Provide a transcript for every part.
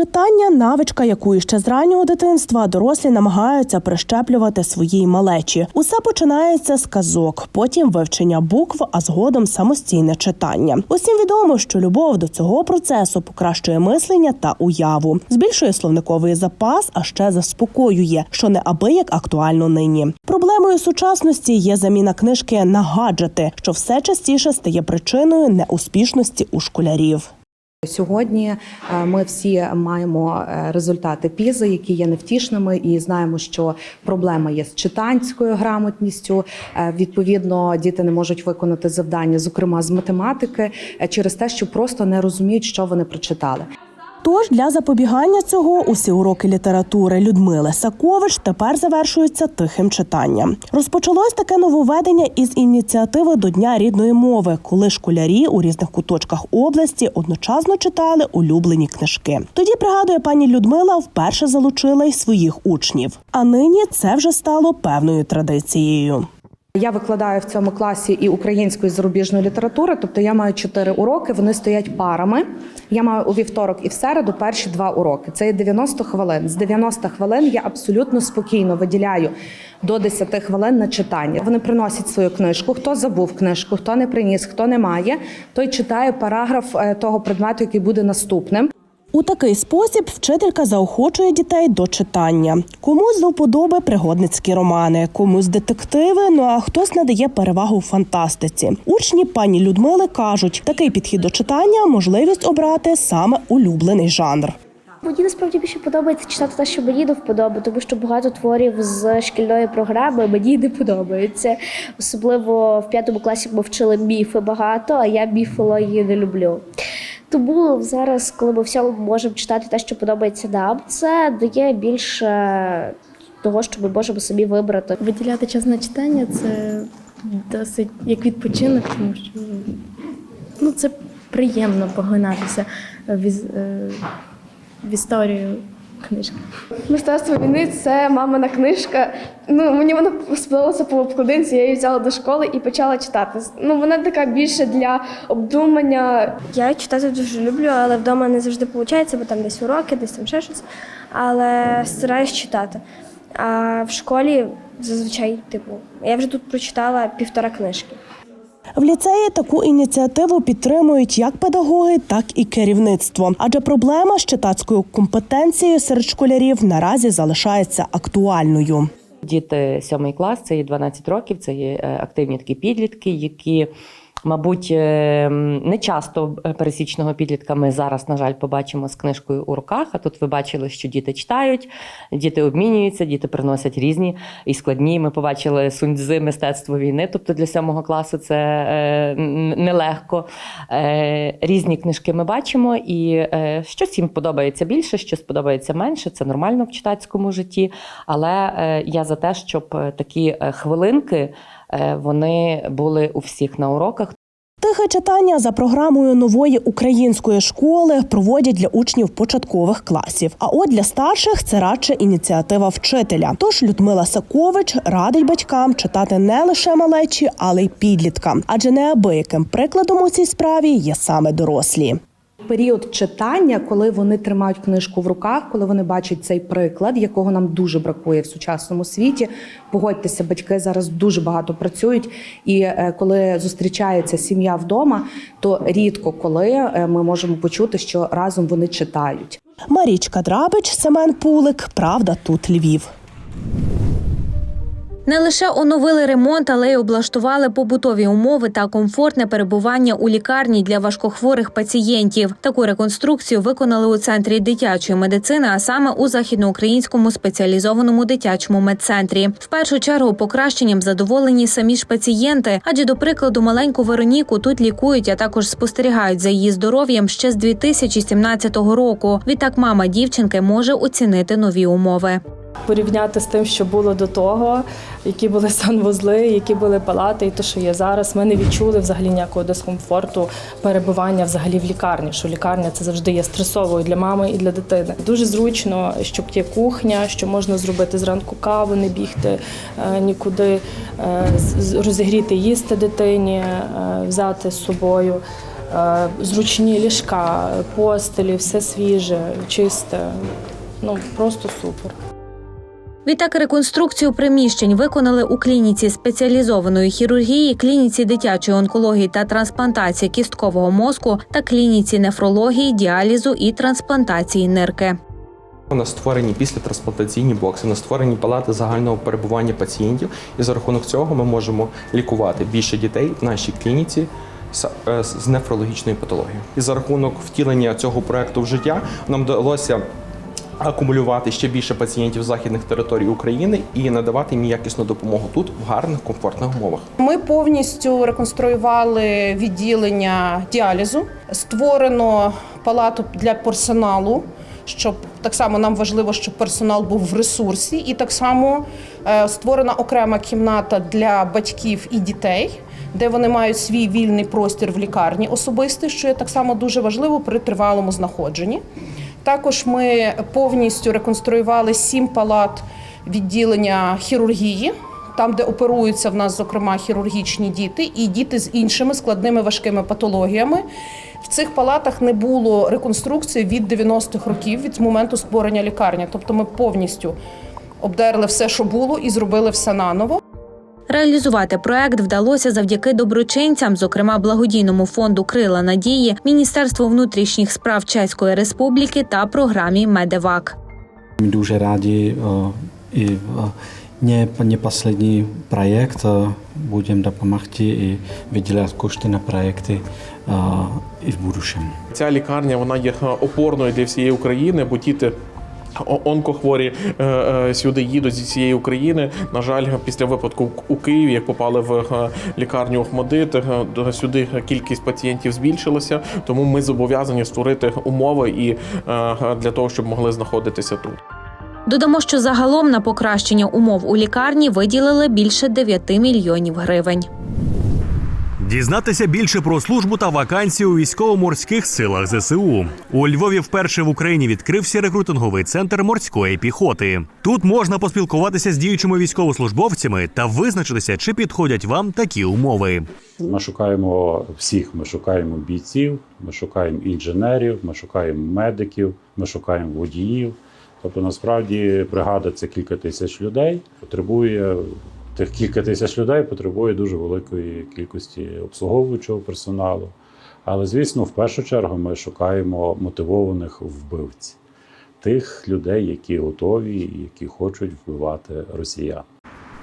Читання навичка, яку іще з раннього дитинства дорослі намагаються прищеплювати своїй малечі. Усе починається з казок, потім вивчення букв, а згодом самостійне читання. Усім відомо, що любов до цього процесу покращує мислення та уяву, збільшує словниковий запас, а ще заспокоює, що неабияк актуально нині. Проблемою сучасності є заміна книжки на гаджети, що все частіше стає причиною неуспішності у школярів. Сьогодні е, ми всі маємо е, результати пізи, які є невтішними, і знаємо, що проблема є з читанською грамотністю. Е, Відповідно, діти не можуть виконати завдання, зокрема з математики, через те, що просто не розуміють, що вони прочитали. Тож для запобігання цього усі уроки літератури Людмили Сакович тепер завершуються тихим читанням. Розпочалось таке нововведення із ініціативи до Дня рідної мови, коли школярі у різних куточках області одночасно читали улюблені книжки. Тоді пригадує пані Людмила, вперше залучила й своїх учнів. А нині це вже стало певною традицією. Я викладаю в цьому класі і українську, і зарубіжну літературу, тобто я маю чотири уроки. Вони стоять парами. Я маю у вівторок і в середу перші два уроки. Це є 90 хвилин. З 90 хвилин я абсолютно спокійно виділяю до 10 хвилин на читання. Вони приносять свою книжку. Хто забув книжку, хто не приніс, хто не має, той читає параграф е, того предмету, який буде наступним. У такий спосіб вчителька заохочує дітей до читання. Комусь до вподоби пригодницькі романи, комусь детективи. Ну а хтось надає перевагу фантастиці. Учні пані Людмили кажуть, такий підхід до читання можливість обрати саме улюблений жанр. Мені насправді більше подобається читати те, що мені до вподоби, тому що багато творів з шкільної програми мені не подобаються. Особливо в п'ятому класі ми вчили міфи багато, а я міфології не люблю. Тому зараз, коли ми всьому можемо читати те, що подобається нам, це дає більше того, що ми можемо собі вибрати. Виділяти час на читання це досить як відпочинок, тому що ну, це приємно поглинатися в, е, в історію книжки. Мистецтво війни це мамина книжка. Ну мені вона сподобалася по обкладинці. Я її взяла до школи і почала читати. Ну вона така більше для обдумання. Я читати дуже люблю, але вдома не завжди виходить, бо там десь уроки, десь там ще щось. Але стараюсь читати. А в школі зазвичай, типу, я вже тут прочитала півтора книжки. В ліцеї таку ініціативу підтримують як педагоги, так і керівництво. Адже проблема з читацькою компетенцією серед школярів наразі залишається актуальною. Діти сьомий клас, це є 12 років, це є е, активні такі підлітки, які, мабуть, е, не часто пересічного підлітка ми зараз, на жаль, побачимо з книжкою у руках. А тут ви бачили, що діти читають, діти обмінюються, діти приносять різні і складні. Ми побачили суньцзи мистецтво війни. Тобто для сьомого класу це е, нелегко. Е, різні книжки ми бачимо, і щось їм подобається більше, щось подобається менше. Це нормально в читацькому житті. Але я за те, щоб такі хвилинки вони були у всіх на уроках. Тихе читання за програмою нової української школи проводять для учнів початкових класів. А от для старших це радше ініціатива вчителя. Тож Людмила Сакович радить батькам читати не лише малечі, але й підліткам, адже неабияким прикладом у цій справі є саме дорослі. Період читання, коли вони тримають книжку в руках, коли вони бачать цей приклад, якого нам дуже бракує в сучасному світі. Погодьтеся, батьки зараз дуже багато працюють, і е, коли зустрічається сім'я вдома, то рідко коли е, ми можемо почути, що разом вони читають. Марічка Драбич, Семен Пулик. Правда, тут Львів. Не лише оновили ремонт, але й облаштували побутові умови та комфортне перебування у лікарні для важкохворих пацієнтів. Таку реконструкцію виконали у центрі дитячої медицини, а саме у західноукраїнському спеціалізованому дитячому медцентрі. В першу чергу покращенням задоволені самі ж пацієнти, адже до прикладу маленьку Вероніку тут лікують, а також спостерігають за її здоров'ям ще з 2017 року. Відтак мама дівчинки може оцінити нові умови. Порівняти з тим, що було до того, які були санвузли, які були палати, і те, що є зараз, ми не відчули взагалі ніякого дискомфорту перебування взагалі в лікарні. Що лікарня це завжди є стресовою для мами і для дитини. Дуже зручно, що є кухня, що можна зробити зранку каву, не бігти е, нікуди, е, розігріти їсти дитині, е, взяти з собою. зручні ліжка, постелі, все свіже, чисте. Ну просто супер. Відтак реконструкцію приміщень виконали у клініці спеціалізованої хірургії, клініці дитячої онкології та трансплантації кісткового мозку та клініці нефрології, діалізу і трансплантації нирки. У нас створені післятрансплантаційні бокси, у нас створені палати загального перебування пацієнтів, і за рахунок цього ми можемо лікувати більше дітей в нашій клініці з- е, нефрологічною патологією. І за рахунок втілення цього проекту в життя нам вдалося акумулювати ще більше пацієнтів західних територій України і надавати їм якісну допомогу тут в гарних комфортних умовах. Ми повністю реконструювали відділення діалізу. Створено палату для персоналу. Щоб так само нам важливо, щоб персонал був в ресурсі, і так само е, створена окрема кімната для батьків і дітей, де вони мають свій вільний простір в лікарні особистий, що є так само дуже важливо при тривалому знаходженні. Також ми повністю реконструювали сім палат відділення хірургії, там, де оперуються в нас, зокрема, хірургічні діти і діти з іншими складними важкими патологіями. В цих палатах не було реконструкції від 90-х років, від моменту створення лікарні. Тобто ми повністю обдерли все, що було, і зробили все наново. Реалізувати проект вдалося завдяки доброчинцям, зокрема благодійному фонду Крила надії, Міністерству внутрішніх справ Чеської Республіки та програмі Медевак. My дуже раді і не, не последний проект. о, Будемо допомагати і виділяти кошти на проекти і в будущем. Ця лікарня вона є е, опорною для всієї України, бо діти. Онкохворі е, е, сюди їдуть зі всієї України. На жаль, після випадку у Києві, як попали в е, лікарню Охмадит, сюди кількість пацієнтів збільшилася. Тому ми зобов'язані створити умови і для того, щоб могли знаходитися тут. Додамо, що загалом на покращення умов у лікарні виділили більше 9 мільйонів гривень. Дізнатися більше про службу та вакансії у військово-морських силах ЗСУ. У Львові вперше в Україні відкрився рекрутинговий центр морської піхоти. Тут можна поспілкуватися з діючими військовослужбовцями та визначитися, чи підходять вам такі умови. Ми шукаємо всіх. Ми шукаємо бійців, ми шукаємо інженерів, ми шукаємо медиків, ми шукаємо водіїв. Тобто, насправді, бригада це кілька тисяч людей. Потребує тих кілька тисяч людей потребує дуже великої кількості обслуговуючого персоналу. Але, звісно, в першу чергу ми шукаємо мотивованих вбивців, тих людей, які готові і які хочуть вбивати росіян.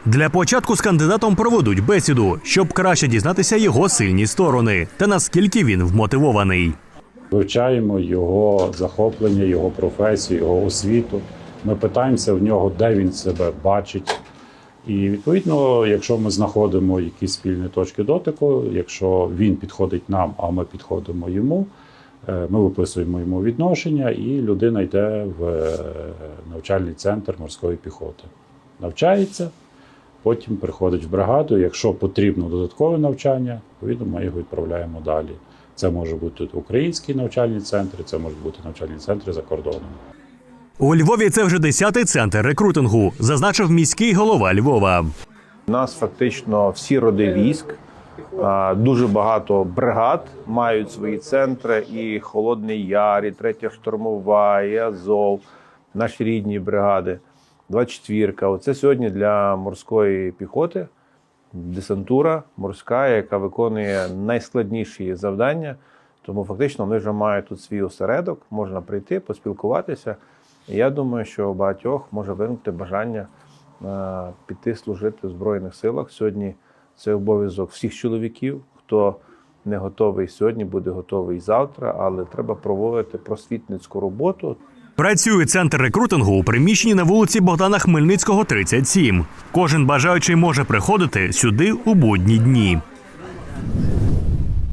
Для початку з кандидатом проведуть бесіду, щоб краще дізнатися його сильні сторони та наскільки він вмотивований. Вивчаємо його захоплення, його професію, його освіту. Ми питаємося в нього, де він себе бачить. І відповідно, якщо ми знаходимо якісь спільні точки дотику, якщо він підходить нам, а ми підходимо йому, е, ми виписуємо йому відношення, і людина йде в е, навчальний центр морської піхоти. Навчається, потім приходить в бригаду. Якщо потрібно додаткове навчання, відповідно, ми його відправляємо далі. Це може бути українські навчальні центри, це можуть бути навчальні центри за кордоном. У Львові це вже десятий центр рекрутингу, зазначив міський голова Львова. У нас фактично всі роди військ, дуже багато бригад мають свої центри, і Холодний Яр, і Третя штурмова, і Азов, наші рідні бригади, 24-ка. Оце сьогодні для морської піхоти десантура морська, яка виконує найскладніші завдання. Тому фактично вони вже мають тут свій осередок, можна прийти, поспілкуватися. І я думаю, що у багатьох може виникнути бажання е, піти служити в Збройних силах. Сьогодні це обов'язок всіх чоловіків. Хто не готовий сьогодні, буде готовий завтра, але треба проводити просвітницьку роботу. Працює центр рекрутингу у приміщенні на вулиці Богдана Хмельницького, 37. Кожен бажаючий може приходити сюди у будні дні.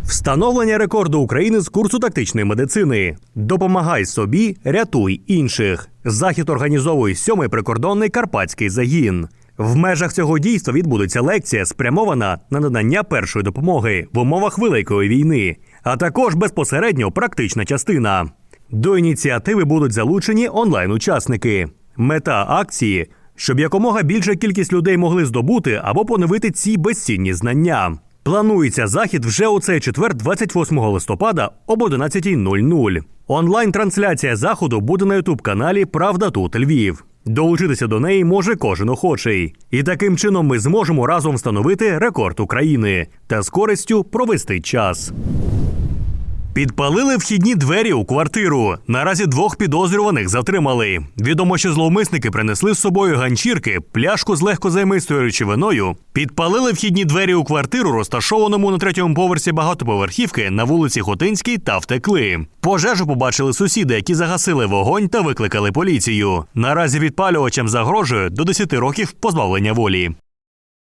Встановлення рекорду України з курсу тактичної медицини. Допомагай собі, рятуй інших. Захід організовує сьомий прикордонний карпатський загін. В межах цього дійства відбудеться лекція, спрямована на надання першої допомоги в умовах великої війни, а також безпосередньо практична частина. До ініціативи будуть залучені онлайн-учасники. Мета акції щоб якомога більша кількість людей могли здобути або поновити ці безцінні знання. Планується захід вже у цей четвер, 28 листопада об 11.00. Онлайн-трансляція заходу буде на ютуб-каналі Правда тут Львів. Долучитися до неї може кожен охочий. І таким чином ми зможемо разом встановити рекорд України та з користю провести час. Підпалили вхідні двері у квартиру. Наразі двох підозрюваних затримали. Відомо, що зловмисники принесли з собою ганчірки, пляшку з легкозаймистою речовиною, підпалили вхідні двері у квартиру, розташованому на третьому поверсі багатоповерхівки на вулиці Хотинській, та втекли. Пожежу побачили сусіди, які загасили вогонь та викликали поліцію. Наразі відпалювачам загрожує до 10 років позбавлення волі.